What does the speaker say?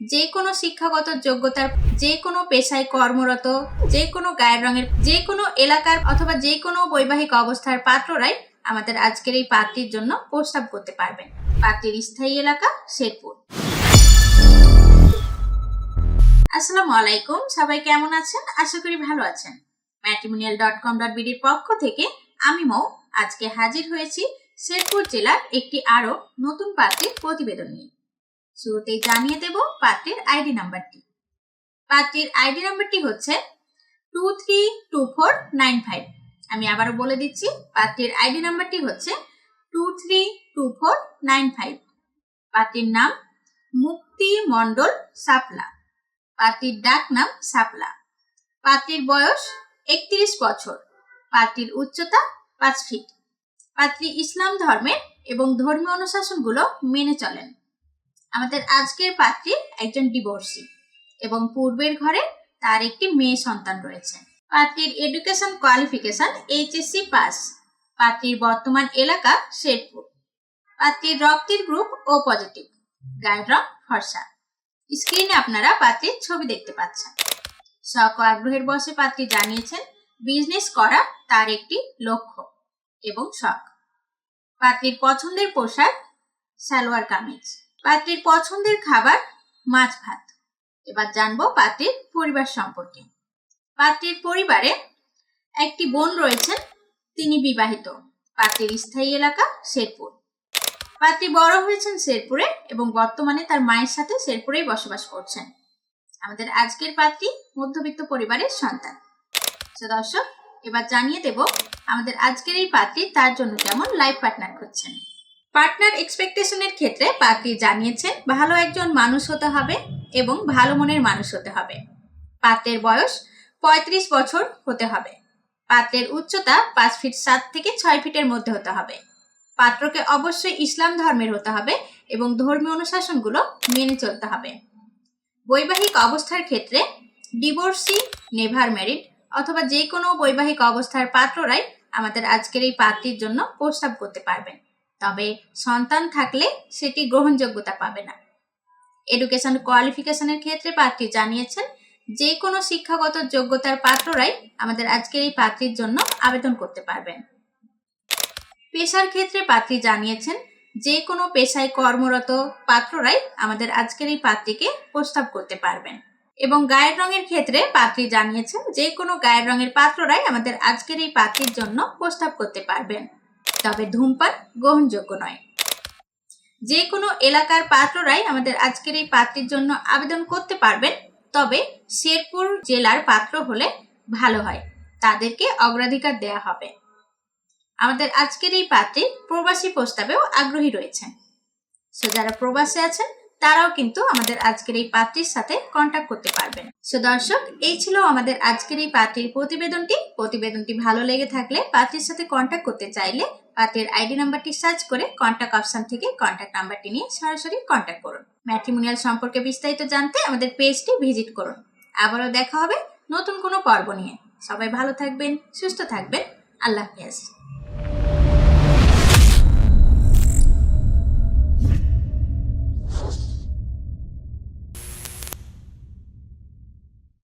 যে কোনো শিক্ষাগত যোগ্যতার যে কোনো পেশায় কর্মরত যে কোনো গায়ের রঙের যে কোনো এলাকার অথবা যে কোনো বৈবাহিক অবস্থার পাত্ররাই আমাদের আজকের এই পাত্রীর জন্য প্রস্তাব করতে পারবেন। পাত্রীর স্থায়ী এলাকা শেরপুর। আসসালামু আলাইকুম, সবাই কেমন আছেন? আশা করি ভালো আছেন। ম্যাট্রিমোনিয়াল ডট কম ডট বিডির পক্ষ থেকে আমি মৌ, আজকে হাজির হয়েছি শেরপুর জেলার একটি আরও নতুন পাত্রের প্রতিবেদন নিয়ে। শুরুতেই জানিয়ে দেব পাত্রের আইডি নাম্বারটি। পাত্রের আইডি নাম্বারটি হচ্ছে two three two four nine five আমি আবারও বলে দিচ্ছি, পাত্রের আইডি নাম্বারটি হচ্ছে two three two four nine five পাত্রীর নাম মুক্তি মণ্ডল সাপলা। পাত্রীর ডাক নাম সাপলা। পাত্রীর বয়স একত্রিশ বছর। পাত্রীর উচ্চতা পাঁচ ফিট পাত্রী ইসলাম ধর্মের এবং ধর্মীয় অনুশাসনগুলো মেনে চলেন। আমাদের আজকের পাত্রী একজন ডিভোর্সি এবং পূর্বের ঘরে তার একটি মেয়ে সন্তান রয়েছে। পাত্রীর এডুকেশন কোয়ালিফিকেশন এইচএসসি পাস পাত্রীর বর্তমান এলাকা শেরপুর। পাত্রীর রক্তের গ্রুপ ও পজিটিভ গায়ের রং ফর্সা। স্ক্রিনে আপনারা পাত্রীর ছবি দেখতে পাচ্ছেন। শখ ও আগ্রহের বসে পাত্রী জানিয়েছেন বিজনেস করা তার একটি লক্ষ্য এবং শখ। পাত্রীর পছন্দের পোশাক, সালোয়ার কামিজ। পাত্রীর পছন্দের খাবার মাছ ভাত। এবার জানব পাত্রীর পরিবার সম্পর্কে। পাত্রীর পরিবারে একটি বোন রয়েছেন, তিনি বিবাহিত। পাত্রীর স্থায়ী এলাকা শেরপুর। পাত্রী বড় হয়েছেন শেরপুরে এবং বর্তমানে তার মায়ের সাথে শেরপুরেই বসবাস করছেন। আমাদের আজকের পাত্রী মধ্যবিত্ত পরিবারের সন্তান। দর্শক, এবার জানিয়ে দেব আমাদের আজকের এই পাত্রী তার জন্য কেমন লাইফ পার্টনার খুঁজছেন। পার্টনার এক্সপেকটেশনের ক্ষেত্রে পাত্রী জানিয়েছেন ভালো একজন মানুষ হতে হবে এবং ভালো মনের মানুষ হতে হবে। পাত্রের বয়স পঁয়ত্রিশ বছর হতে হবে। পাত্রের উচ্চতা পাঁচ ফিট সাত থেকে ছয় ফিটের মধ্যে হতে হবে। পাত্রকে অবশ্যই ইসলাম ধর্মের হতে হবে এবং ধর্মীয় অনুশাসনগুলো মেনে চলতে হবে। বৈবাহিক অবস্থার ক্ষেত্রে ডিভোর্সি, নেভার ম্যারিড অথবা যে কোনো বৈবাহিক অবস্থার পাত্ররাই আমাদের আজকের এই পাত্রীর জন্য প্রস্তাব করতে পারবেন। তবে সন্তান থাকলে সেটি গ্রহণযোগ্যতা পাবে না। এডুকেশন কোয়ালিফিকেশনের ক্ষেত্রে পাত্রী জানিয়েছেন যে কোনো শিক্ষাগত যোগ্যতার পাত্ররাই আমাদের আজকের এই পাত্রীর জন্য আবেদন করতে পারবেন। পেশার ক্ষেত্রে পাত্রী জানিয়েছেন যে কোনো পেশায় কর্মরত পাত্ররাই আমাদের আজকের এই পাত্রীকে প্রস্তাব করতে পারবেন। এবং গায়ের রঙের ক্ষেত্রে পাত্রী জানিয়েছেন যে কোনো গায়ের রঙের পাত্ররাই আমাদের আজকের এই পাত্রীর জন্য প্রস্তাব করতে পারবেন। তবে ধূমপান গ্রহণযোগ্য নয়। যে কোনো এলাকার পাত্ররাই আমাদের আজকের এই পাত্রের জন্য আবেদন করতে পারবেন, তবে শেরপুর জেলার পাত্র হলে ভালো হয়, তাদেরকে অগ্রাধিকার দেয়া হবে। আমাদের আজকের এই পাত্রে প্রবাসী প্রস্তাবেও আগ্রহী রয়েছেন। সো যারা প্রবাসে আছেন তারাও কিন্তু আমাদের আজকের এই পাত্রীর সাথে কন্ট্যাক্ট করতে পারবেন। সো দর্শক, এই ছিল আমাদের আজকের এই পাত্রীর প্রতিবেদনটি। প্রতিবেদনটি ভালো লেগে থাকলে পাত্রীর সাথে কন্ট্যাক্ট করতে চাইলে পাত্রীর আইডি নাম্বারটি সার্চ করে কন্ট্যাক্ট অপশন থেকে কন্ট্যাক্ট নাম্বারটি নিয়ে সরাসরি কন্ট্যাক্ট করুন। ম্যাট্রিমোনিয়াল সম্পর্কে বিস্তারিত জানতে আমাদের পেজটি ভিজিট করুন। আবারও দেখা হবে নতুন কোনো পর্ব নিয়ে। সবাই ভালো থাকবেন, সুস্থ থাকবেন। আল্লাহ হাফেজ।